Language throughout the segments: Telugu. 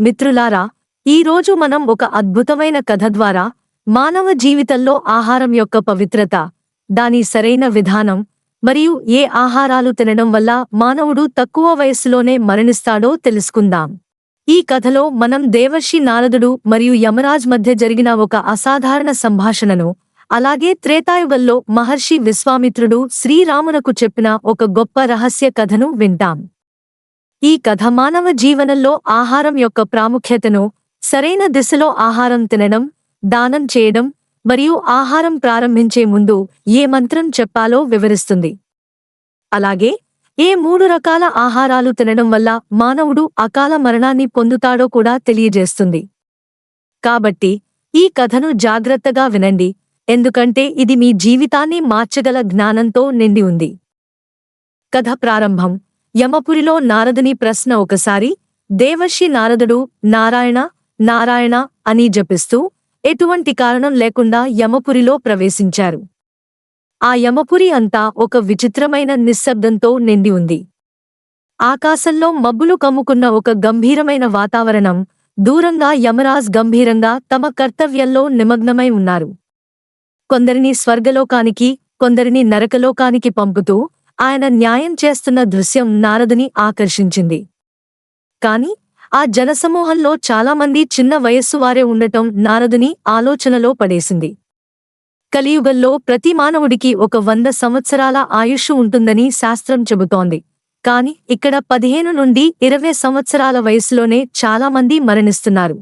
మిత్రులారా ఈ రోజు మనం ఒక అద్భుతమైన కథ ద్వారా మానవ జీవితంలో ఆహారం యొక్క పవిత్రత దాని సరైన విధానం మరియు ఏ ఆహారాలు తినడం వల్ల మానవుడు తక్కువ వయస్సులోనే మరణిస్తాడో తెలుసుకుందాం. ఈ కథలో మనం దేవర్షి నారదుడు మరియు యమరాజ్ మధ్య జరిగిన ఒక అసాధారణ సంభాషణను అలాగే త్రేతాయుగంలో మహర్షి విశ్వామిత్రుడు శ్రీరామునకు చెప్పిన ఒక గొప్ప రహస్య కథను వింటాం. ఈ కథ మానవ జీవనంలో ఆహారం యొక్క ప్రాముఖ్యతను సరైన దిశలో ఆహారం తినడం దానం చేయడం మరియు ఆహారం ప్రారంభించే ముందు ఏ మంత్రం చెప్పాలో వివరిస్తుంది. అలాగే ఏ మూడు రకాల ఆహారాలు తినడం వల్ల మానవుడు అకాల మరణాన్ని పొందుతాడో కూడా తెలియజేస్తుంది. కాబట్టి ఈ కథను జాగ్రత్తగా వినండి ఎందుకంటే ఇది మీ జీవితాన్ని మార్చగల జ్ఞానంతో నిండి ఉంది. కథ ప్రారంభం. యమపురిలో నారదుని ప్రశ్న ఒకసారి దేవర్షి నారదుడు నారాయణ నారాయణ అని జపిస్తూ ఎటువంటి కారణం లేకుండా యమపురిలో ప్రవేశించారు. ఆ యమపురి అంతా ఒక విచిత్రమైన నిశ్శబ్దంతో నిండి ఉంది. ఆకాశంలో మబ్బులు కమ్ముకున్న ఒక గంభీరమైన వాతావరణం దూరంగా యమరాజ్ గంభీరంగా తమ కర్తవ్యంలో నిమగ్నమై ఉన్నారు. కొందరిని స్వర్గలోకానికి కొందరిని నరకలోకానికి పంపుతూ ఆయన న్యాయం చేస్తున్న దృశ్యం నారదుని ఆకర్షించింది. కాని ఆ జనసమూహంలో చాలామంది చిన్న వయస్సు వారే ఉండటం నారదుని ఆలోచనలో పడేసింది. కలియుగంలో ప్రతి మానవుడికి ఒక వంద సంవత్సరాల ఆయుష్ ఉంటుందని శాస్త్రం చెబుతోంది. కాని ఇక్కడ పదిహేను నుండి ఇరవై సంవత్సరాల వయసులోనే చాలామంది మరణిస్తున్నారు.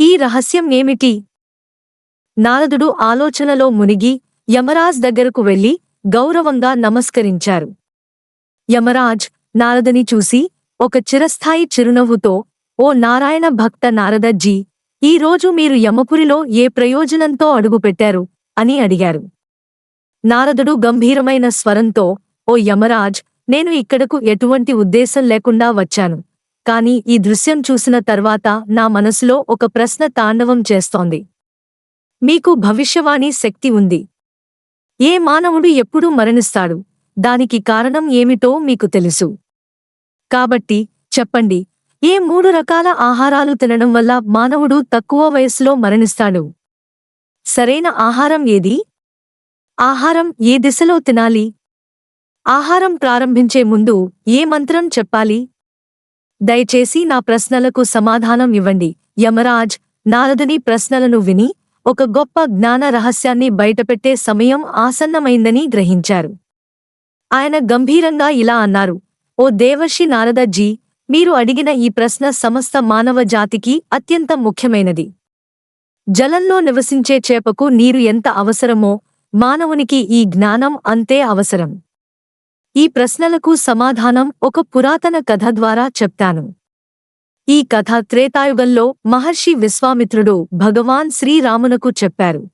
ఈ రహస్యం ఏమిటి? నారదుడు ఆలోచనలో మునిగి యమరాజ్ దగ్గరకు వెళ్ళి గౌరవంగా నమస్కరించారు. యమరాజ్ నారదని చూసి ఒక చిరస్థాయి చిరునవ్వుతో ఓ నారాయణ భక్త నారదజ్జీ ఈ రోజు మీరు యమపురిలో ఏ ప్రయోజనంతో అడుగుపెట్టారు? అని అడిగారు. నారదుడు గంభీరమైన స్వరంతో ఓ యమరాజ్ నేను ఇక్కడకు ఎటువంటి ఉద్దేశం లేకుండా వచ్చాను. కాని ఈ దృశ్యం చూసిన తర్వాత నా మనసులో ఒక ప్రశ్న తాండవం చేస్తోంది. మీకు భవిష్యవాణి శక్తి ఉంది. ఏ మానవుడు ఎప్పుడూ మరణిస్తాడు. దానికి కారణం ఏమిటో మీకు తెలుసు. కాబట్టి చెప్పండి. ఏ మూడు రకాల ఆహారాలు తినడం వల్ల మానవుడు తక్కువ వయస్సులో మరణిస్తాడు? సరైన ఆహారం ఏది? ఆహారం ఏ దిశలో తినాలి? ఆహారం ప్రారంభించే ముందు ఏ మంత్రం చెప్పాలి? దయచేసి నా ప్రశ్నలకు సమాధానం ఇవ్వండి. యమరాజ్ నారదుని ప్రశ్నలను విని ఒక గొప్ప జ్ఞాన రహస్యాన్ని బయటపెట్టే సమయం ఆసన్నమైందని గ్రహించారు. ఆయన గంభీరంగా ఇలా అన్నారు ఓ దేవర్షి నారదజీ మీరు అడిగిన ఈ ప్రశ్న సమస్త మానవ జాతికి అత్యంత ముఖ్యమైనది. జలంలో నివసించే చేపకు నీరు ఎంత అవసరమో మానవునికి ఈ జ్ఞానం అంతే అవసరం. ఈ ప్రశ్నలకు సమాధానం ఒక పురాతన కథ ద్వారా చెప్తాను. ఈ కథ త్రేతాయుగంలో మహర్షి విశ్వామిత్రుడు భగవాన్ శ్రీరామునకు చెప్పారు.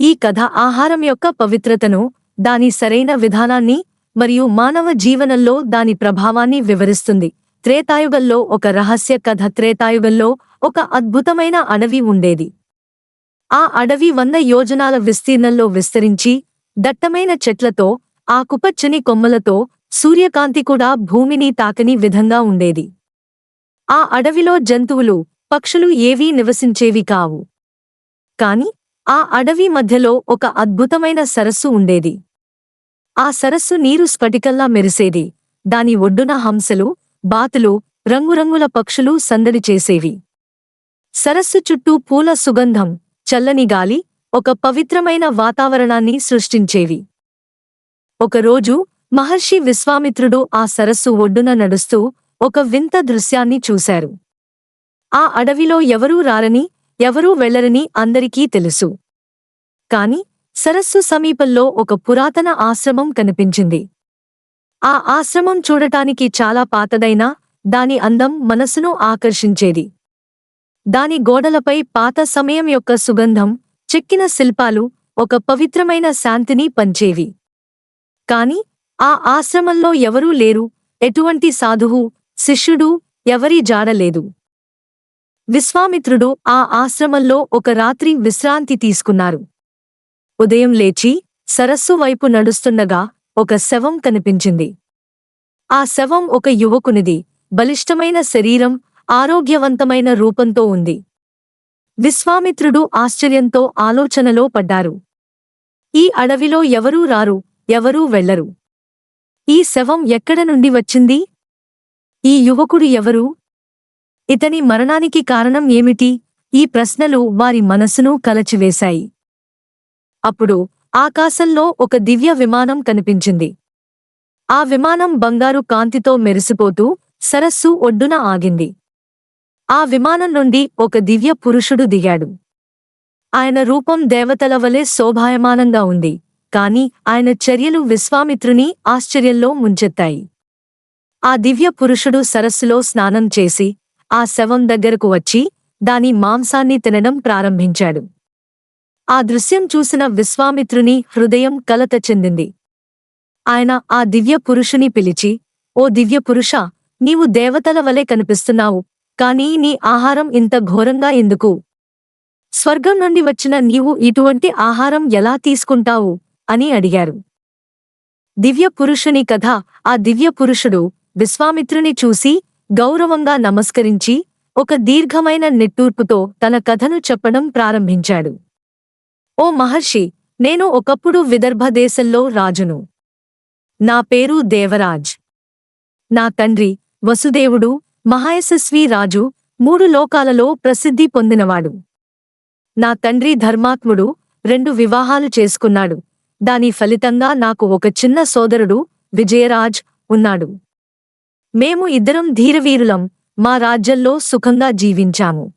ఈ కథ ఆహారం యొక్క పవిత్రతను దాని సరైన విధానాన్ని మరియు మానవ జీవనంలో దాని ప్రభావాన్ని వివరిస్తుంది. త్రేతాయుగంలో ఒక రహస్య కథ త్రేతాయుగంలో ఒక అద్భుతమైన అడవి ఉండేది. ఆ అడవి వంద యోజనాల విస్తీర్ణంలో విస్తరించి దట్టమైన చెట్లతో ఆ కుపచ్చని కొమ్మలతో సూర్యకాంతి కూడా భూమిని తాకని విధంగా ఉండేది. ఆ అడవిలో జంతువులు పక్షులు ఏవీ నివసించేవి కావు. కాని ఆ అడవి మధ్యలో ఒక అద్భుతమైన సరస్సు ఉండేది. ఆ సరస్సు నీరు స్ఫటికల్లా మెరిసేది. దాని ఒడ్డున హంసలు బాతులు రంగురంగుల పక్షులు సందడి చేసేవి. సరస్సు చుట్టూ పూల సుగంధం చల్లని గాలి ఒక పవిత్రమైన వాతావరణాన్ని సృష్టించేవి. ఒకరోజు మహర్షి విశ్వామిత్రుడు ఆ సరస్సు ఒడ్డున నడుస్తూ ఒక వింత దృశ్యాన్ని చూశారు. ఆ అడవిలో ఎవరూ రారని ఎవరూ వెళ్ళరని అందరికీ తెలుసు. కాని సరస్సు సమీపంలో ఒక పురాతన ఆశ్రమం కనిపించింది. ఆ ఆశ్రమం చూడటానికి చాలా పాతదైనా దాని అందం మనసును ఆకర్షించేది. దాని గోడలపై పాత సమయం యొక్క సుగంధం చెక్కిన శిల్పాలు ఒక పవిత్రమైన శాంతిని పంచేవి. కాని ఆ ఆశ్రమంలో ఎవరూ లేరు ఎటువంటి సాధువు శిష్యుడు ఎవరీ జాడలేదు విశ్వామిత్రుడు ఆ ఆశ్రమంలో ఒక రాత్రి విశ్రాంతి తీసుకున్నారు. ఉదయం లేచి సరస్సు వైపు నడుస్తుండగా ఒక శవం కనిపించింది. ఆ శవం ఒక యువకునిది. బలిష్టమైన శరీరం ఆరోగ్యవంతమైన రూపంతో ఉంది. విశ్వామిత్రుడు ఆశ్చర్యంతో ఆలోచనలో పడ్డారు. ఈ అడవిలో ఎవరూ రారు ఎవరూ వెళ్ళరు ఈ శవం ఎక్కడ నుండి వచ్చింది? ఈ యువకుడు ఎవరు? ఇతని మరణానికి కారణం ఏమిటి? ఈ ప్రశ్నలు వారి మనసును కలచివేశాయి. అప్పుడు ఆకాశంలో ఒక దివ్య విమానం కనిపించింది. ఆ విమానం బంగారు కాంతితో మెరిసిపోతూ సరస్సు ఒడ్డున ఆగింది. ఆ విమానం నుండి ఒక దివ్య పురుషుడు దిగాడు. ఆయన రూపం దేవతల వలె శోభాయమానంగా ఉంది కాని ఆయన చర్యలు విశ్వామిత్రుని ఆశ్చర్యంలో ముంచెత్తాయి. ఆ దివ్య పురుషుడు సరస్సులో స్నానం చేసి ఆ శవం దగ్గరకు వచ్చి దాని మాంసాన్ని తినడం ప్రారంభించాడు. ఆ దృశ్యం చూసిన విశ్వామిత్రుని హృదయం కలత చెందింది. ఆయన ఆ దివ్య పురుషుని పిలిచి ఓ దివ్య పురుష నీవు దేవతల వలె కనిపిస్తున్నావు కానీ నీ ఆహారం ఇంత ఘోరంగా ఎందుకు? స్వర్గం నుండి వచ్చిన నీవు ఇటువంటి ఆహారం ఎలా తీసుకుంటావు? అని అడిగారు. దివ్య పురుషుని కథ ఆ దివ్య పురుషుడు విశ్వామిత్రుని చూసి గౌరవంగా నమస్కరించి ఒక దీర్ఘమైన నిట్టూర్పుతో తన కథను చెప్పడం ప్రారంభించాడు. ఓ మహర్షి నేను ఒకప్పుడు విదర్భ దేశంలో రాజును. నా పేరు దేవరాజ్. నా తండ్రి వసుదేవుడు మహాయశస్వి రాజు మూడు లోకాలలో ప్రసిద్ధి పొందినవాడు. నా తండ్రి ధర్మాత్ముడు రెండు వివాహాలు చేసుకున్నాడు. దాని ఫలితంగా నాకు ఒక చిన్న సోదరుడు విజయరాజ్ ఉన్నాడు. మేము ఇద్దరం ధీరవీరులం మా రాజ్యంలో సుఖంగా జీవించాము.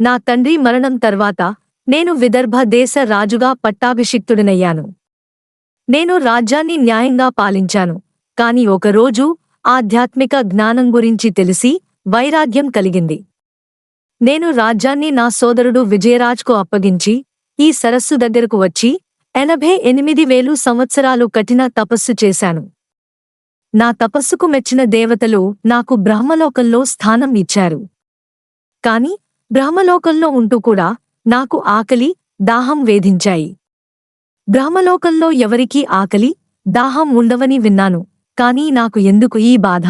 నా తండ్రి మరణం తర్వాత నేను విదర్భ దేశ రాజుగా పట్టాభిషిక్తుడినయ్యాను. నేను రాజ్యాన్ని న్యాయంగా పాలించాను. కాని ఒకరోజు ఆధ్యాత్మిక జ్ఞానం గురించి తెలిసి వైరాగ్యం కలిగింది. నేను రాజ్యాన్ని నా సోదరుడు విజయరాజ్కు అప్పగించి ఈ సరస్సు దగ్గరకు వచ్చి ఎనభై ఎనిమిది వేలు సంవత్సరాలు కఠిన తపస్సు చేశాను. నా తపస్సుకు మెచ్చిన దేవతలు నాకు బ్రహ్మలోకంలో స్థానం ఇచ్చారు. కాని బ్రహ్మలోకంలో ఉంటూ కూడా నాకు ఆకలి దాహం వేధించాయి. బ్రహ్మలోకంలో ఎవరికీ ఆకలి దాహం ఉండవని విన్నాను కాని నాకు ఎందుకు ఈ బాధ?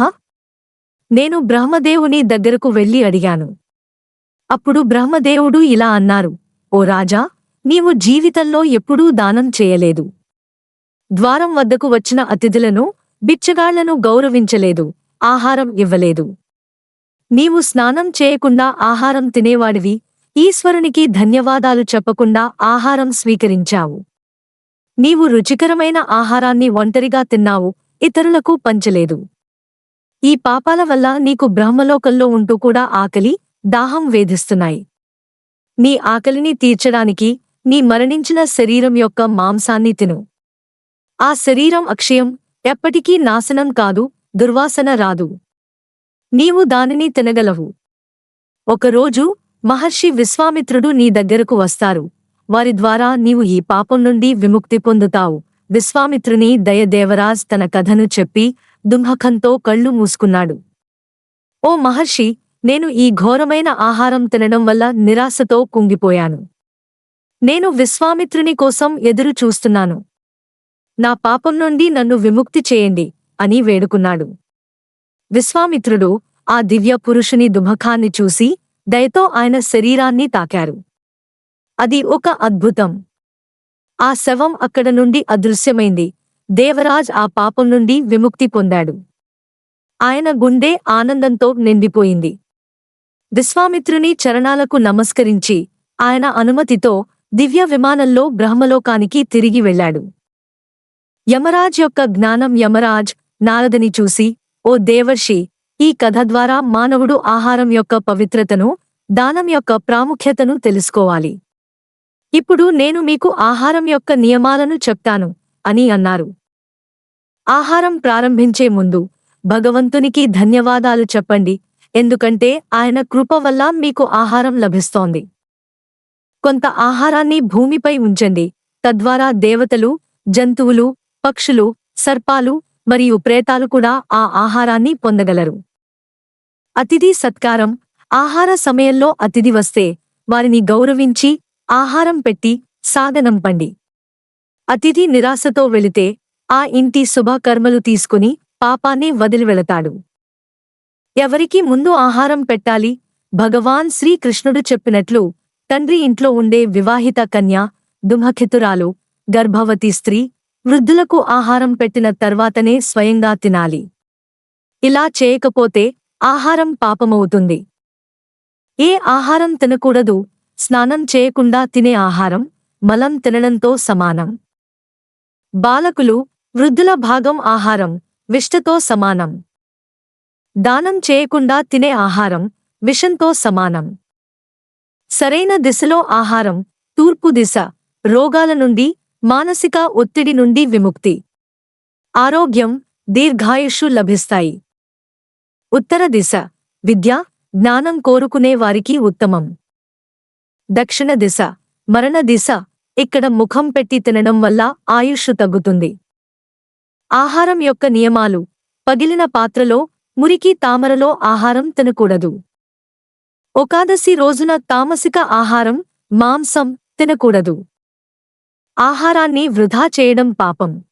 నేను బ్రహ్మదేవుని దగ్గరకు వెళ్ళి అడిగాను. అప్పుడు బ్రహ్మదేవుడు ఇలా అన్నారు ఓ రాజా నీవు జీవితంలో ఎప్పుడూ దానం చేయలేదు. ద్వారం వద్దకు వచ్చిన అతిథులను బిచ్చగాళ్ళను గౌరవించలేదు ఆహారం ఇవ్వలేదు. నీవు స్నానం చేయకుండా ఆహారం తినేవాడివి ఈశ్వరునికి ధన్యవాదాలు చెప్పకుండా ఆహారం స్వీకరించావు. నీవు రుచికరమైన ఆహారాన్ని ఒంటరిగా తిన్నావు ఇతరులకు పంచలేదు. ఈ పాపాల వల్ల నీకు బ్రహ్మలోకంలో ఉంటూ కూడా ఆకలి దాహం వేధిస్తున్నాయి. నీ ఆకలిని తీర్చడానికి నీ మరణించిన శరీరం యొక్క మాంసాన్ని తిను. ఆ శరీరం అక్షయం ఎప్పటికీ నాశనం కాదు దుర్వాసన రాదు. నీవు దానిని తినగలవు. ఒకరోజు మహర్షి విశ్వామిత్రుడు నీ దగ్గరకు వస్తారు. వారి ద్వారా నీవు ఈ పాపం నుండి విముక్తి పొందుతావు. విశ్వామిత్రుని దయదేవరాజ్ తన కథను చెప్పి దుంహకంతో కళ్ళు మూసుకున్నాడు. ఓ మహర్షి నేను ఈ ఘోరమైన ఆహారం తినడం వల్ల నిరాశతో కుంగిపోయాను. నేను విశ్వామిత్రుని కోసం ఎదురు చూస్తున్నాను. నా పాపం నుండి నన్ను విముక్తి చేయండి అని వేడుకున్నాడు. విశ్వామిత్రుడు ఆ దివ్య పురుషుని దుమఖాన్ని చూసి దయతో ఆయన శరీరాన్ని తాకారు. అది ఒక అద్భుతం. ఆ శవం అక్కడ నుండి అదృశ్యమైంది. దేవరాజ్ ఆ పాపం నుండి విముక్తి పొందాడు. ఆయన గుండె ఆనందంతో నిండిపోయింది. విశ్వామిత్రుని చరణాలకు నమస్కరించి ఆయన అనుమతితో దివ్య విమానంలో బ్రహ్మలోకానికి తిరిగి వెళ్ళాడు. యమరాజ్ యొక్క జ్ఞానం యమరాజ్ నారదని చూసి ఓ దేవర్షి ఈ కథ ద్వారా మానవుడు ఆహారం యొక్క పవిత్రతను దానం యొక్క ప్రాముఖ్యతను తెలుసుకోవాలి. ఇప్పుడు నేను మీకు ఆహారం యొక్క నియమాలను చెప్తాను అని అన్నారు. ఆహారం ప్రారంభించే ముందు భగవంతునికి ధన్యవాదాలు చెప్పండి ఎందుకంటే ఆయన కృప వల్ల మీకు ఆహారం లభిస్తోంది. కొంత ఆహారాన్ని భూమిపై ఉంచండి తద్వారా దేవతలు జంతువులు పక్షులు సర్పాలు మరియు ప్రేతాలు కూడా ఆ ఆహారాన్ని పొందగలరు. అతిథి సత్కారం. ఆహార సమయంలో అతిథి వస్తే వారిని గౌరవించి ఆహారం పెట్టి సాగనంపండి. అతిథి నిరాశతో వెళితే ఆ ఇంటి శుభకర్మలు తీసుకుని పాపాన్ని వదిలి వెళతాడు ఎవరికి ముందు ఆహారం పెట్టాలి? భగవాన్ శ్రీకృష్ణుడు చెప్పినట్లు తండ్రి ఇంట్లో ఉండే వివాహిత కన్య దుమఖితురాలు గర్భవతి స్త్రీ వృద్ధులకు ఆహారం పెట్టిన తర్వాతనే స్వయంగా తినాలి. ఇలా చేయకపోతే ఆహారం పాపమవుతుంది. ఏ ఆహారం తినకూడదు స్నానం చేయకుండా తినే ఆహారం మలం తినడంతో సమానం. బాలకులు వృద్ధుల భాగం ఆహారం విష్టతో సమానం. దానం చేయకుండా తినే ఆహారం విషంతో సమానం. సరైన దిశలో ఆహారం తూర్పు దిశ రోగాల నుండి మానసిక ఒత్తిడి నుండి విముక్తి. ఆరోగ్యం దీర్ఘాయుషు లభిస్తాయి. ఉత్తర దిశ. విద్య జ్ఞానం కోరుకునే వారికి ఉత్తమం. దక్షిణ దిశ. మరణ దిశ. ఇక్కడ ముఖం పెట్టి తినడం వల్ల ఆయుష్ తగ్గుతుంది. ఆహారం యొక్క నియమాలు. పగిలిన పాత్రలో మురికి తామరలో ఆహారం తినకూడదు. ఒకాదశి రోజున తామసిక ఆహారం మాంసం తినకూడదు. ఆహారాన్ని వృధా చేయడం పాపం.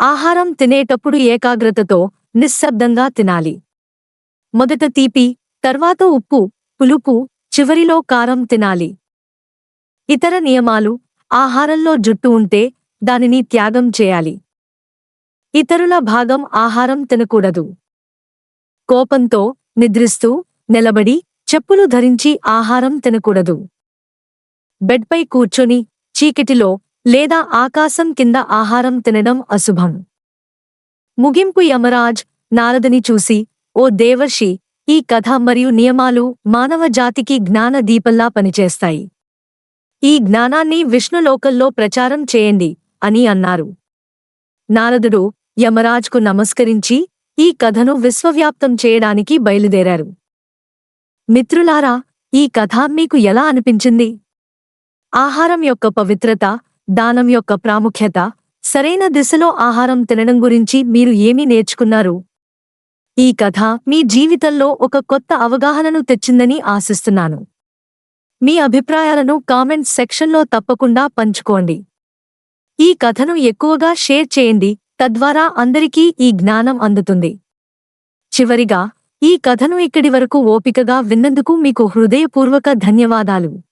ఆహారం తినేటప్పుడు ఏకాగ్రతతో నిశ్శబ్దంగా తినాలి. మొదట తీపి తర్వాత ఉప్పు పులుపు చివరిలో కారం తినాలి. ఇతర నియమాలు ఆహారంలో జుట్టు ఉంటే దానిని త్యాగం చేయాలి. ఇతరుల భాగం ఆహారం తినకూడదు. కోపంతో నిద్రిస్తూ నిలబడి చెప్పులు ధరించి ఆహారం తినకూడదు. బెడ్పై కూర్చొని చీకటిలో లేదా ఆకాశం కింద ఆహారం తినడం అశుభం. ముగింపు యమరాజ్ నారదని చూసి ఓ దేవర్షి ఈ కథ మరియు నియమాలు మానవ జాతికి జ్ఞాన దీపంలా పనిచేస్తాయి. ఈ జ్ఞానాన్ని విష్ణులోకల్లో ప్రచారం చేయండి అని అన్నారు. నారదుడు యమరాజ్కు నమస్కరించి ఈ కథను విశ్వవ్యాప్తం చేయడానికి బయలుదేరారు. మిత్రులారా ఈ కథ మీకు ఎలా అనిపించింది? ఆహారం యొక్క పవిత్రత దానం యొక్క ప్రాముఖ్యత సరైన దిశలో ఆహారం తినడం గురించి మీరు ఏమి నేర్చుకున్నారు? ఈ కథ మీ జీవితంలో ఒక కొత్త అవగాహనను తెచ్చిందని ఆశిస్తున్నాను. మీ అభిప్రాయాలను కామెంట్ సెక్షన్లో తప్పకుండా పంచుకోండి. ఈ కథను ఎక్కువగా షేర్ చేయండి తద్వారా అందరికీ ఈ జ్ఞానం అందుతుంది. చివరిగా ఈ కథను ఇక్కడి వరకు ఓపికగా విన్నందుకు మీకు హృదయపూర్వక ధన్యవాదాలు.